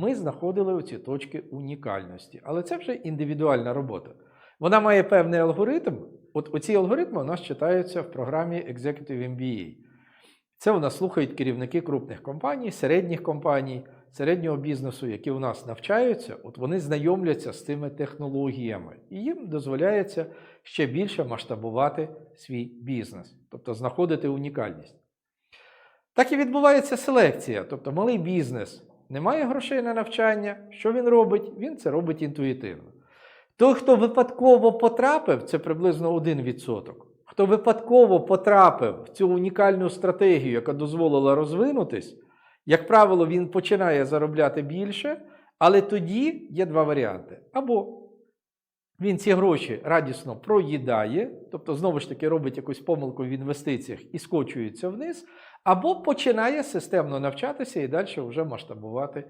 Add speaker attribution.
Speaker 1: Ми знаходили оці точки унікальності, але це вже індивідуальна робота. Вона має певний алгоритм. От оці алгоритми у нас читаються в програмі Executive MBA. Це у нас слухають керівники крупних компаній, середніх компаній, середнього бізнесу, які у нас навчаються, от вони знайомляться з цими технологіями, і їм дозволяється ще більше масштабувати свій бізнес, тобто знаходити унікальність. Так і відбувається селекція, тобто малий бізнес не має грошей на навчання. Що він робить? Він це робить інтуїтивно. Той, хто випадково потрапив, це приблизно 1%. Хто випадково потрапив в цю унікальну стратегію, яка дозволила розвинутись, як правило, він починає заробляти більше, але тоді є два варіанти. Або він ці гроші радісно проїдає, тобто, знову ж таки, робить якусь помилку в інвестиціях і скочується вниз, або починає системно навчатися і далі вже масштабувати